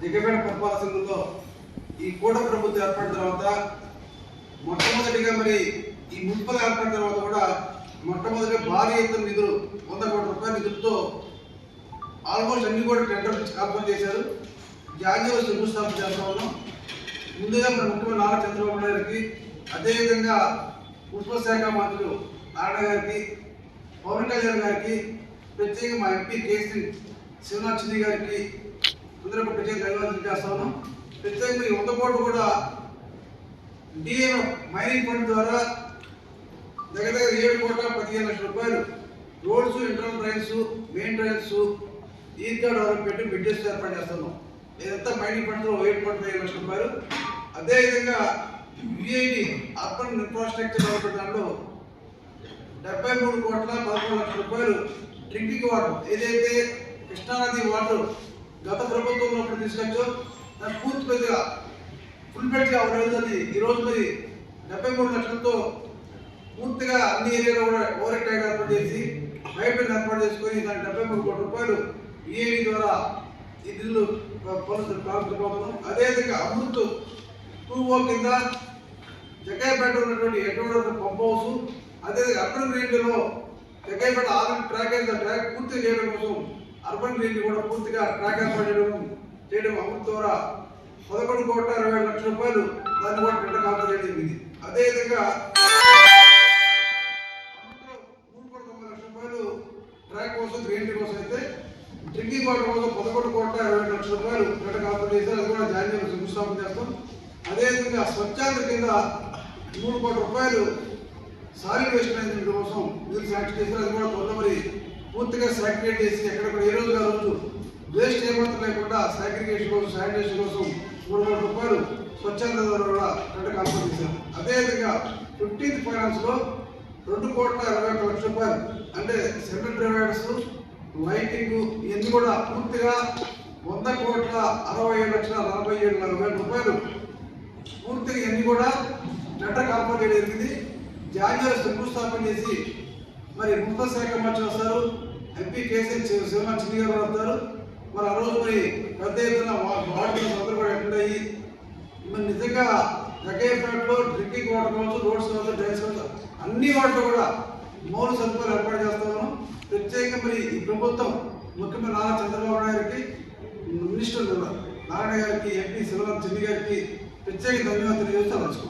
దిగ్గపేట పరిపాలన సంఘంలో ఈ కూడ ప్రభుత్వం ఏర్పడిన తర్వాత మొట్టమొదటిగా మరి ఈ మున్సిపల్ ఏర్పడిన తర్వాత కూడా మొట్టమొదటిగా భారీ ఎత్తున నిధులు వంద కోట్ల రూపాయల నిధులతో ఆల్మోస్ట్ అన్ని కూడా టెండర్ నుంచి చేశారు. జాతీయ శంకుస్థాపన చేస్తా ఉన్నాం ముందుగా మన ముఖ్యమంత్రి నారా చంద్రబాబు నాయుడు గారికి అదేవిధంగా మున్సిపల్ శాఖ మంత్రులు నారాయణ గారికి పవన్ కళ్యాణ్ గారికి ప్రత్యేకంగా మా ఎంపీ కేసీ శివనాథ్ గారికి అందరూ ప్రత్యేక ధన్యవాదాలు చేస్తా ఉన్నాం. ప్రత్యేకంగా ఈ వంద కోట్లు కూడా డిఎం మైనింగ్ ఫండ్ ద్వారా దగ్గర దగ్గర ఏడు కోట్ల పదిహేను లక్షల రూపాయలు. Roads internal drains main drains Eidgah development bridges ఏర్పాటు చేస్తున్నాం. ఇదంతా మైనింగ్ ఫండ్స్లో ఏడు కోట్ల పదిహేను లక్షల రూపాయలు. అదేవిధంగా విఐడి అర్బన్ ఇన్ఫ్రాస్ట్రక్చర్ డెవలప్మెంట్ దాంట్లో డెబ్బై మూడు కోట్ల పదకొండు లక్షల రూపాయలు డ్రింకింగ్ వాటర్ ఏదైతే కృష్ణానది వాటర్ గత ప్రభుత్వంలో ఒకటి తీసుకొచ్చో దాన్ని పెద్దగా ఫుల్ బెడ్గా అవైలబుల్ ఈ రోజు మరి డెబ్బై మూడు లక్షలతో పూర్తిగా అన్ని ఏరియాలో కూడా ఓవర్ ట్యాంక్ ఏర్పాటు చేసి పైప్ లైన్ ఏర్పాటు చేసుకొని దాని డెబ్బై మూడు కోట్ల రూపాయలు ఈఏవి ద్వారా ఈ బిల్లు పనులు ప్రారంభించబోతున్నాం. అదేవిధంగా అమృత్ టూ ఓ కింద జగ్గాయపేట ఉన్నటువంటి ఎటువంటి పంప్ హౌస్ అదేవిధంగా అర్బన్ రేంజ్లో జగ్గాయపేట ఆల్రెడీ ట్రాక్ అయిన ట్రాక్ పూర్తి చేయడం కోసం అర్బన్ రేంజ్ కూడా పూర్తిగా ట్రాక్ ఏర్పాటు చేయడం చేయడం అమృత్ ద్వారా పదకొండు కోట్ల ఇరవై లక్షల రూపాయలు దాన్ని కూడా టెండర్ జరిగింది. అదేవిధంగా గ్రీన్ కోసం డ్రింకింగ్ వాటర్ కోసం పదకొండు కోట్ల ఇరవై లక్షల రూపాయలు టెండర్ కాల్ప అది కూడా జాయిన్ శంకుస్థాపన చేస్తాం. అదేవిధంగా స్వచ్ఛాంధ్ర కింద మూడు కోట్ల రూపాయలు సాలిడ్ వేస్ట్ మేనేజ్మెంట్ కోసం నిధులు శాంక్షన్ చేశారు. అది కూడా కొంతమంది మరి పూర్తిగా సాక్రియేట్ చేసి ఎక్కడ కూడా ఏ రోజు ఆ రోజు వేస్ట్ ఏమాత్రం లేకుండా సాగ్రిగేషన్ కోసం శానిటేషన్ కోసం మూడు కోట్ల రూపాయలు స్వచ్ఛంద ద్వారా కూడా టెండర్ కాల్పన చేశారు. అదేవిధంగా ఫిఫ్టీన్త్ ఫైనాన్స్లో రెండు కోట్ల ఇరవై ఒక్క లక్షల రూపాయలు అంటే సెంట్రల్ డివైడర్స్ లైటింగ్ ఇవన్నీ కూడా పూర్తిగా వంద కోట్ల అరవై ఏడు లక్షల నలభై ఏడు వేల రూపాయలు పూర్తిగా ఇవన్నీ కూడా టెండర్ కాల్పన జరిగింది. జాతీయ శంకుస్థాపన చేసి మరి ముక్త శాఖ మంత్రి వస్తారు. ఎంపీ కేసీ సినిమా చిన్ని గారు వస్తారు. మరి ఆ రోజు మరి పెద్ద ఎత్తున వార్డు అందరూ కూడా అటెండ్ అయ్యి మరి నిజంగా జగేపేటలో డ్రింకింగ్ వాటర్ కావచ్చు రోడ్స్ కావచ్చు డ్రైన్స్ కావచ్చు అన్ని వాటిలో కూడా మౌన సదుపాయాలు ఏర్పాటు మరి ఈ ప్రభుత్వం ముఖ్యమంత్రి నారా చంద్రబాబు గారికి మినిస్టర్ నారాయణ గారికి ఎంపీ శివనాథ్ చెల్లి గారికి ప్రత్యేక ధన్యవాదాలు తెలియజేస్తూ